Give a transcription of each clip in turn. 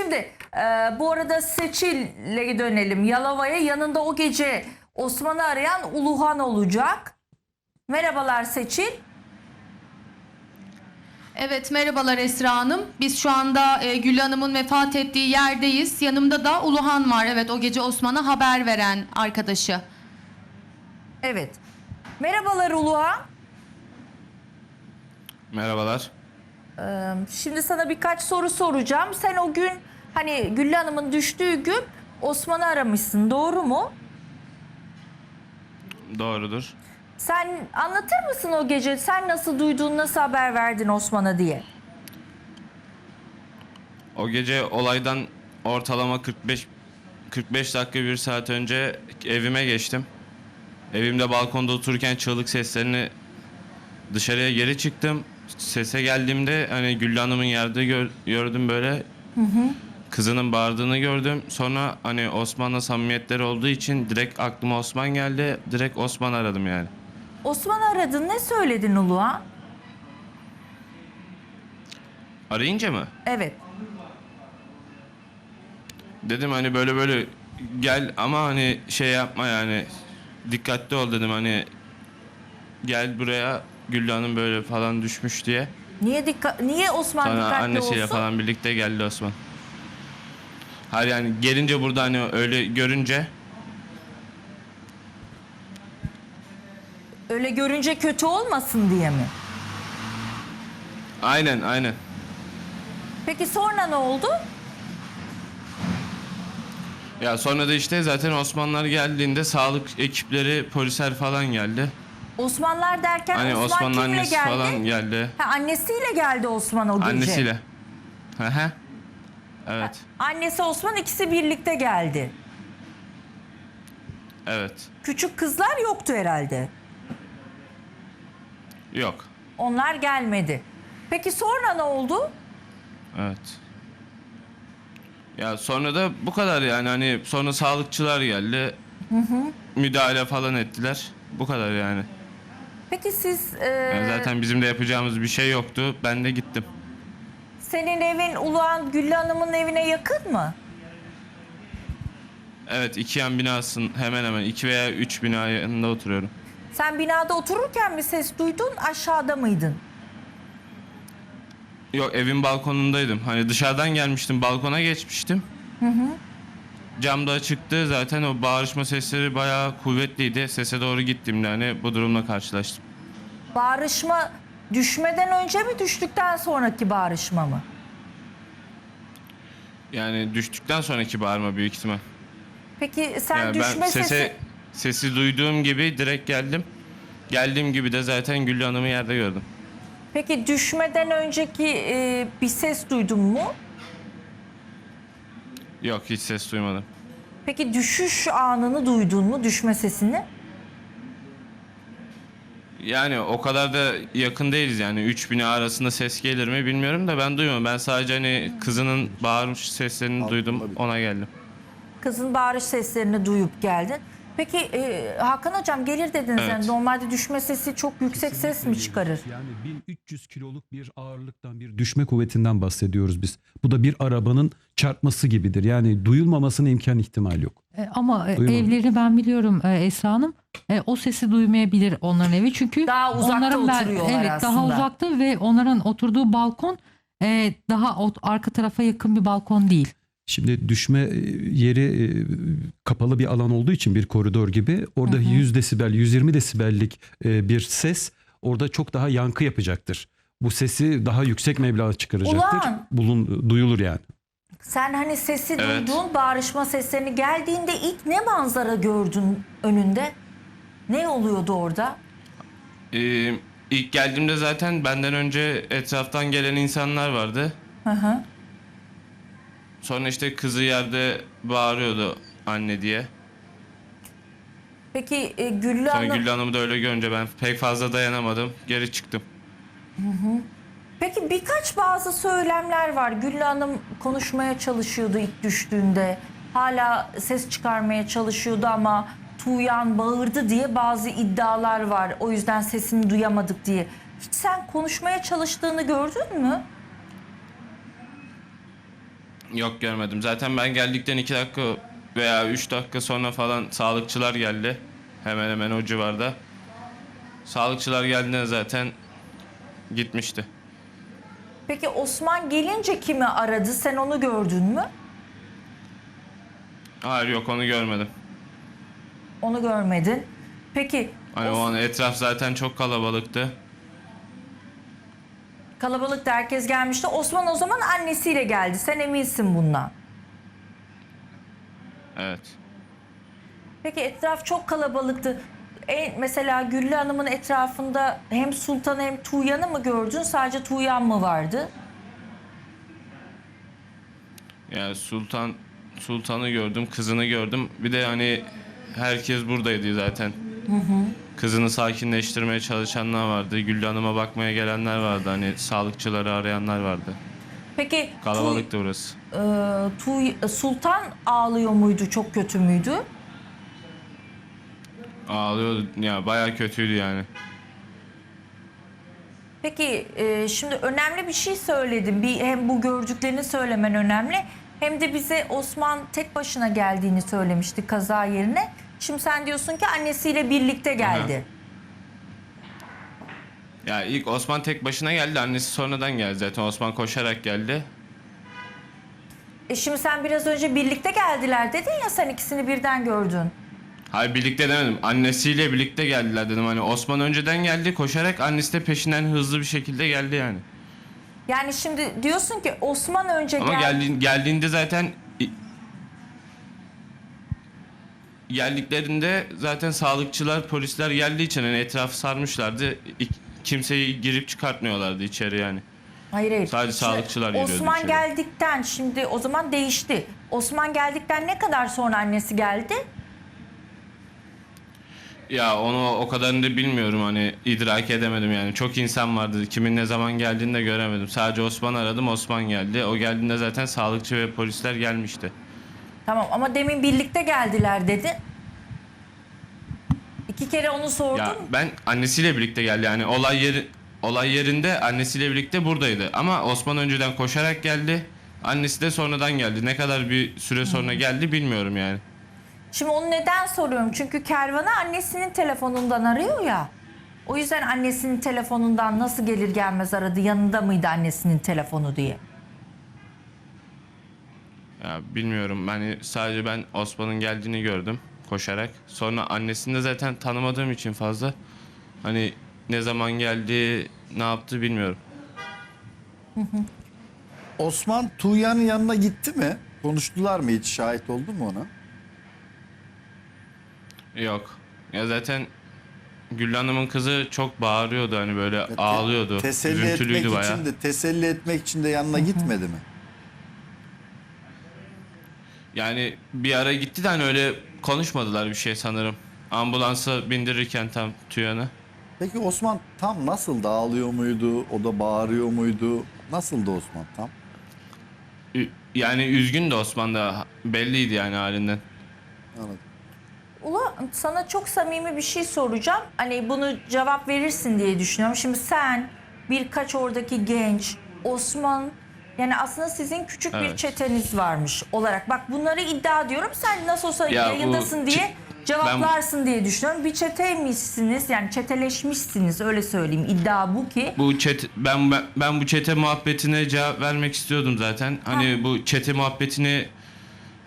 Şimdi e, bu arada Seçil'le dönelim. Yalova'ya yanında o gece Osman'ı arayan Uluhan olacak. Merhabalar Seçil. Evet merhabalar Esra Hanım. Biz şu anda e, Gül Hanım'ın vefat ettiği yerdeyiz. Yanımda da Uluhan var. Evet o gece Osman'a haber veren arkadaşı. Evet. Merhabalar Uluhan. Merhabalar. Şimdi sana birkaç soru soracağım. Sen o gün hani Güllü Hanım'ın düştüğü gün Osman'ı aramışsın doğru mu? Doğrudur. Sen anlatır mısın o gece sen nasıl duydun nasıl haber verdin Osman'a diye? O gece olaydan ortalama 45 45 dakika bir saat önce evime geçtim. Evimde balkonda otururken çığlık seslerini dışarıya geri çıktım. Sese geldiğimde hani Güllü Hanım'ın yerde gör- gördüm böyle. Kızının bağırdığını gördüm. Sonra hani Osman'la samimiyetleri olduğu için direkt aklıma Osman geldi. Direkt Osman aradım yani. Osman aradın ne söyledin Uluhan? Arayınca mı? Evet. Dedim hani böyle böyle gel ama hani şey yapma yani dikkatli ol dedim hani gel buraya Güllü Hanım böyle falan düşmüş diye. Niye dikkat niye Osman Sonra dikkatli annesiyle olsun? falan birlikte geldi Osman. Hayır yani gelince burada hani öyle görünce Öyle görünce kötü olmasın diye mi? aynen aynen. Peki sonra ne oldu? Ya sonra da işte zaten Osmanlılar geldiğinde sağlık ekipleri polisler falan geldi. Osmanlar derken Hani Osman Osman'ın kimle annesi geldi? falan geldi. Ha, annesiyle geldi Osman o gece. Annesiyle. Hı hı. Evet. Annesi Osman ikisi birlikte geldi. Evet. Küçük kızlar yoktu herhalde. Yok. Onlar gelmedi. Peki sonra ne oldu? Evet. Ya sonra da bu kadar yani hani sonra sağlıkçılar geldi. Müdahale falan ettiler. Bu kadar yani. Peki siz e, Yani zaten bizim de yapacağımız bir şey yoktu. Ben de gittim. senin evin Uluğan Güllü Hanım'ın evine yakın mı? Evet iki yan binasın hemen hemen iki veya üç bina yanında oturuyorum. Sen binada otururken mi ses duydun aşağıda mıydın? Yok evin balkonundaydım. Hani dışarıdan gelmiştim balkona geçmiştim. Cam da açıktı zaten o bağırışma sesleri bayağı kuvvetliydi. Sese doğru gittiğimde hani bu durumla karşılaştım. Bağrışma düşmeden önce mi düştükten sonraki bağrışma mı? Yani düştükten sonraki bağırma büyük ihtimal. Peki sen Yani düşme ben sese, sesi sesi duyduğum gibi direkt geldim. Geldiğim gibi de zaten Güllü Hanım'ı yerde gördüm. Peki düşmeden önceki e, bir ses duydun mu? Yok hiç ses duymadım. Peki düşüş anını duydun mu? Düşme sesini? Yani o kadar da yakın değiliz yani. Üç bina arasında ses gelir mi bilmiyorum da ben duymadım. Ben sadece hani kızının bağırmış seslerini duydum ona geldim. Kızın bağırış seslerini duyup geldin. Peki e, Hakan hocam gelir dediniz. Evet. Yani normalde düşme sesi çok yüksek ses mi çıkarır? Yani 1300 kiloluk bir ağırlıktan bir düşme kuvvetinden bahsediyoruz biz. Bu da bir arabanın çarpması gibidir. Yani duyulmamasına imkan ihtimal yok. E, Ama e, Duymadım. evlerini ben biliyorum e, Esra Hanım. E, o sesi duymayabilir onların evi. Çünkü Daha uzakta onların ben- oturuyorlar evet, aslında. Daha uzakta ve onların oturduğu balkon e, daha o- arka tarafa yakın bir balkon değil. Şimdi düşme e, yeri e, kapalı bir alan olduğu için bir koridor gibi orada 100 desibel 120 desibellik e, bir ses orada çok daha yankı yapacaktır. Bu sesi daha yüksek meblağa çıkaracaktır. Ulan! Bulun duyulur yani. Sen hani sesi Evet. duyduğun bağırışma seslerini geldiğinde ilk ne manzara gördün önünde? Ne oluyordu orada? Ee, ilk geldiğimde zaten benden önce etraftan gelen insanlar vardı. Hı hı. Sonra işte kızı yerde bağırıyordu anne diye. Peki e, Güllü Sonra Hanım... Güllü Hanım'ı da öyle görünce ben pek fazla dayanamadım. Geri çıktım. Peki birkaç bazı söylemler var. Güllü Hanım konuşmaya çalışıyordu ilk düştüğünde. Hala ses çıkarmaya çalışıyordu ama Tuğyan bağırdı diye bazı iddialar var. O yüzden sesini duyamadık diye. Hiç sen konuşmaya çalıştığını gördün mü? Yok görmedim. Zaten ben geldikten 2 dakika veya 3 dakika sonra falan sağlıkçılar geldi. Hemen hemen o civarda. Sağlıkçılar geldiğinde zaten gitmişti. Peki Osman gelince kimi aradı? Sen onu gördün mü? Hayır yok onu görmedim. Onu görmedin. Peki Hani o an etraf zaten çok kalabalıktı. Kalabalıkta herkes gelmişti. Osman o zaman annesiyle geldi. Sen eminsin bundan. Evet. Peki etraf çok kalabalıktı. E, mesela Güllü Hanım'ın etrafında hem Sultan hem Tuğyan'ı mı gördün? Sadece Tuğyan mı vardı? Yani Sultan Sultan'ı gördüm, kızını gördüm. Bir de hani herkes buradaydı zaten. Kızını sakinleştirmeye çalışanlar vardı. Güllü Hanım'a bakmaya gelenler vardı. Hani sağlıkçıları arayanlar vardı. Peki Kalabalıktı burası. Tu, e, Tu- Sultan ağlıyor muydu? Çok kötü müydü? Ağlıyordu. Ya bayağı kötüydü yani. Peki e, şimdi önemli bir şey söyledin. Bir, hem bu gördüklerini söylemen önemli. Hem de bize Osman tek başına geldiğini söylemişti kaza yerine. Şimdi sen diyorsun ki annesiyle birlikte geldi. Ya ilk Osman tek başına geldi. Annesi sonradan geldi zaten. Osman koşarak geldi. E şimdi sen biraz önce birlikte geldiler dedin ya sen ikisini birden gördün. Hayır birlikte demedim. Annesiyle birlikte geldiler dedim. Hani Osman önceden geldi koşarak. Annesi de peşinden hızlı bir şekilde geldi yani. Yani şimdi diyorsun ki Osman önce Ama geldi. geldi, geldiğinde zaten geldiklerinde zaten sağlıkçılar, polisler geldiği için hani etrafı sarmışlardı. İk- Kimseyi girip çıkartmıyorlardı içeri yani. Hayır hayır. Sadece Şimdi sağlıkçılar giriyordu Osman içeri. geldikten şimdi o zaman değişti. Osman geldikten ne kadar sonra annesi geldi? Ya onu o kadarını da bilmiyorum hani idrak edemedim yani. Çok insan vardı. Kimin ne zaman geldiğini de göremedim. Sadece Osman aradım. Osman geldi. O geldiğinde zaten sağlıkçı ve polisler gelmişti. Tamam ama demin birlikte geldiler dedi. İki kere onu sordum. Ya ben annesiyle birlikte geldi yani olay yeri olay yerinde annesiyle birlikte buradaydı ama Osman önceden koşarak geldi. Annesi de sonradan geldi. Ne kadar bir süre sonra geldi bilmiyorum yani. Şimdi onu neden soruyorum? Çünkü Kervan'ı annesinin telefonundan arıyor ya. O yüzden annesinin telefonundan nasıl gelir gelmez aradı. Yanında mıydı annesinin telefonu diye. Ya bilmiyorum. Yani sadece ben Osman'ın geldiğini gördüm koşarak. Sonra annesini de zaten tanımadığım için fazla hani ne zaman geldi, ne yaptı bilmiyorum. Osman Tuğyan'ın yanına gitti mi? Konuştular mı hiç? Şahit oldun mu ona? Yok. Ya zaten Gül Hanım'ın kızı çok bağırıyordu hani böyle ağlıyordu. Teselli Üzüntülüydü etmek bayağı. için de teselli etmek için de yanına gitmedi mi? Yani bir ara gitti de hani öyle konuşmadılar bir şey sanırım. Ambulansa bindirirken tam Tüyan'ı. Peki Osman tam nasıl ağlıyor muydu? O da bağırıyor muydu? Nasıldı Osman tam? Ü- Yani üzgün de Osman da belliydi yani halinden. Anladım. Ula sana çok samimi bir şey soracağım. Hani bunu cevap verirsin diye düşünüyorum. Şimdi sen birkaç oradaki genç Osman yani aslında sizin küçük bir Evet. çeteniz varmış olarak. Bak bunları iddia ediyorum. Sen nasıl olsa Ya bu yayındasın diye çe- cevaplarsın diye düşünüyorum. Bir çeteymişsiniz yani çeteleşmişsiniz öyle söyleyeyim. İddia bu ki. Bu çete, ben, ben ben bu çete muhabbetine cevap vermek istiyordum zaten. Hani bu çete muhabbetini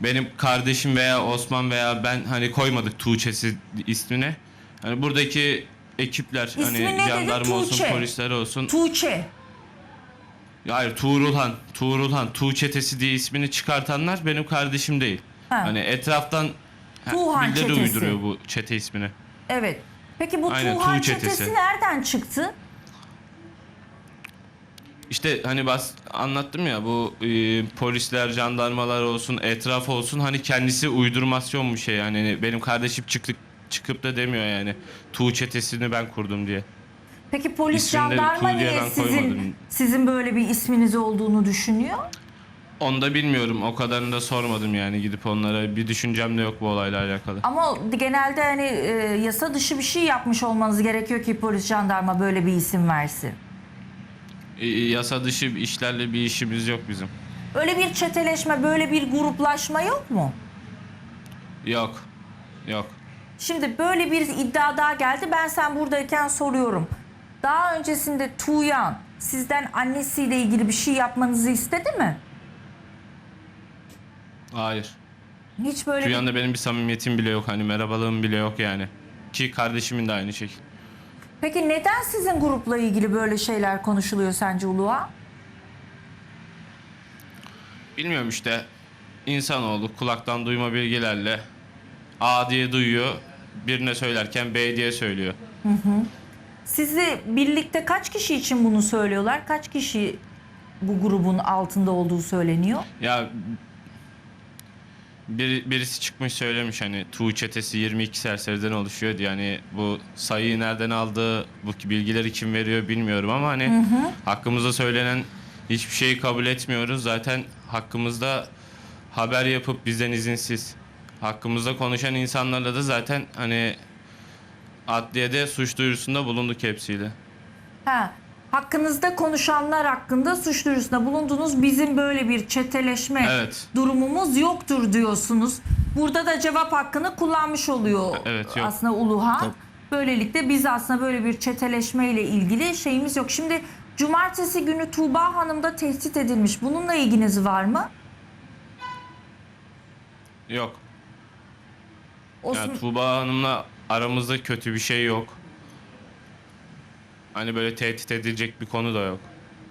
benim kardeşim veya Osman veya ben hani koymadık Tuğçe'si ismine. Hani buradaki ekipler İsmi hani dedi? jandarma olsun, Tuğçe. polisler olsun. Tuğçe. Hayır Tuğrulhan, Tuğrulhan, Tuğ çetesi diye ismini çıkartanlar benim kardeşim değil. Ha. Hani etraftan ha, Tuğhan birileri çetesi. uyduruyor bu çete ismini. Evet. Peki bu Aynen, Tuğhan Tuğ çetesi. çetesi. nereden çıktı? İşte hani bas anlattım ya bu e, polisler, jandarmalar olsun, etraf olsun hani kendisi uydurmasyon bir şey yani Hani benim kardeşim çıktık çıkıp da demiyor yani Tuğ çetesini ben kurdum diye. Peki polis jandarma Tuğ diye niye ben sizin koymadım. sizin böyle bir isminiz olduğunu düşünüyor? Onu da bilmiyorum o kadarını da sormadım yani gidip onlara bir düşüncem de yok bu olayla alakalı. Ama genelde hani e, yasa dışı bir şey yapmış olmanız gerekiyor ki polis jandarma böyle bir isim versin. E, yasa dışı işlerle bir işimiz yok bizim. Öyle bir çeteleşme, böyle bir gruplaşma yok mu? Yok. Yok. Şimdi böyle bir iddia daha geldi. Ben sen buradayken soruyorum. Daha öncesinde Tuğyan sizden annesiyle ilgili bir şey yapmanızı istedi mi? Hayır. Hiç böyle bir- benim bir samimiyetim bile yok. Hani merhabalığım bile yok yani. Ki kardeşimin de aynı şekilde. Peki neden sizin grupla ilgili böyle şeyler konuşuluyor sence Uluğa? Bilmiyorum işte. İnsanoğlu kulaktan duyma bilgilerle A diye duyuyor. Birine söylerken B diye söylüyor. Sizi birlikte kaç kişi için bunu söylüyorlar? Kaç kişi bu grubun altında olduğu söyleniyor? Ya bir, birisi çıkmış söylemiş hani Tuğ çetesi 22 serseriden oluşuyor diye. Yani bu sayıyı nereden aldı, bu bilgileri kim veriyor bilmiyorum ama hani hakkımızda söylenen hiçbir şeyi kabul etmiyoruz. Zaten hakkımızda haber yapıp bizden izinsiz hakkımızda konuşan insanlarla da zaten hani adliyede suç duyurusunda bulunduk hepsiyle. Ha, hakkınızda konuşanlar hakkında suç duyurusunda bulundunuz. Bizim böyle bir çeteleşme Evet. durumumuz yoktur diyorsunuz. Burada da cevap hakkını kullanmış oluyor Evet, yok. aslında Uluhan. Tabii. Böylelikle biz aslında böyle bir çeteleşme ile ilgili şeyimiz yok. Şimdi cumartesi günü Tuğba Hanım da tehdit edilmiş. Bununla ilginiz var mı? Yok. Osman- Yani Tuğba Hanım'la aramızda kötü bir şey yok. Hani böyle tehdit edilecek bir konu da yok.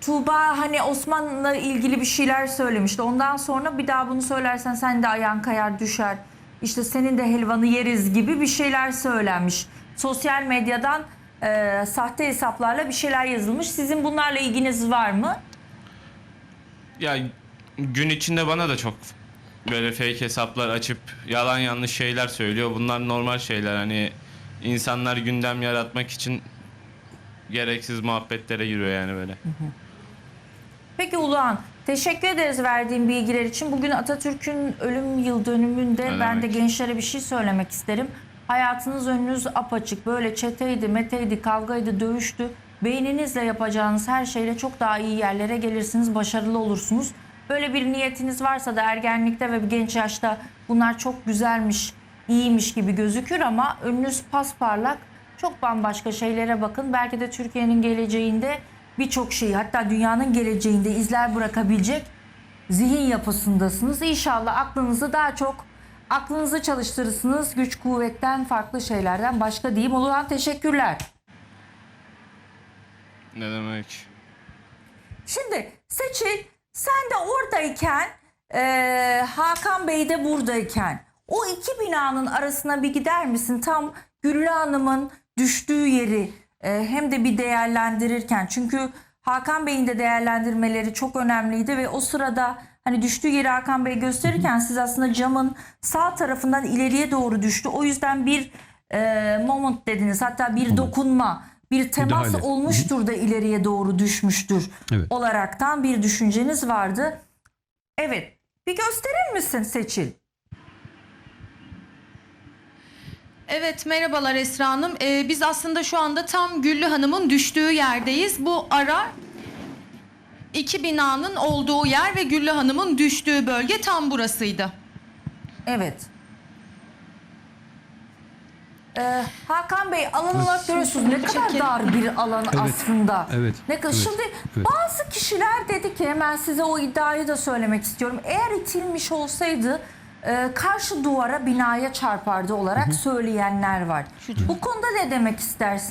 Tuğba hani Osman'la ilgili bir şeyler söylemişti. Ondan sonra bir daha bunu söylersen sen de ayağın kayar düşer. İşte senin de helvanı yeriz gibi bir şeyler söylenmiş. Sosyal medyadan e, sahte hesaplarla bir şeyler yazılmış. Sizin bunlarla ilginiz var mı? Ya gün içinde bana da çok böyle fake hesaplar açıp yalan yanlış şeyler söylüyor. Bunlar normal şeyler. Hani insanlar gündem yaratmak için gereksiz muhabbetlere giriyor yani böyle. Peki Uluhan teşekkür ederiz verdiğin bilgiler için. Bugün Atatürk'ün ölüm yıl dönümünde Ne ben de demek. gençlere bir şey söylemek isterim. Hayatınız önünüz apaçık. Böyle çeteydi, meteydi, kavgaydı, dövüştü. Beyninizle yapacağınız her şeyle çok daha iyi yerlere gelirsiniz, başarılı olursunuz. Böyle bir niyetiniz varsa da ergenlikte ve genç yaşta bunlar çok güzelmiş, iyiymiş gibi gözükür ama önünüz pasparlak. Çok bambaşka şeylere bakın. Belki de Türkiye'nin geleceğinde birçok şeyi hatta dünyanın geleceğinde izler bırakabilecek zihin yapısındasınız. İnşallah aklınızı daha çok aklınızı çalıştırırsınız. Güç kuvvetten farklı şeylerden başka diyeyim. Uluhan teşekkürler. Ne demek? Şimdi Seçil sen de oradayken eee, Hakan Bey de buradayken o iki binanın arasına bir gider misin? Tam Güllü Hanım'ın düştüğü yeri eee, hem de bir değerlendirirken çünkü Hakan Bey'in de değerlendirmeleri çok önemliydi ve o sırada hani düştüğü yeri Hakan Bey gösterirken siz aslında camın sağ tarafından ileriye doğru düştü. O yüzden bir eee, moment dediniz hatta bir dokunma bir temas Müdahale. olmuştur da ileriye doğru düşmüştür Evet. olaraktan bir düşünceniz vardı. Evet. Bir gösterir misin Seçil? Evet merhabalar Esra Hanım. Ee, biz aslında şu anda tam Güllü Hanım'ın düştüğü yerdeyiz. Bu ara iki binanın olduğu yer ve Güllü Hanım'ın düştüğü bölge tam burasıydı. Evet. Ee, Hakan Bey alan olarak görüyorsunuz ne kadar Çekin. dar bir alan aslında. evet, Ne kadar evet, şimdi evet. bazı kişiler dedi ki hemen size o iddiayı da söylemek istiyorum. Eğer itilmiş olsaydı e, karşı duvara binaya çarpardı olarak söyleyenler var. Bu konuda ne demek istersin?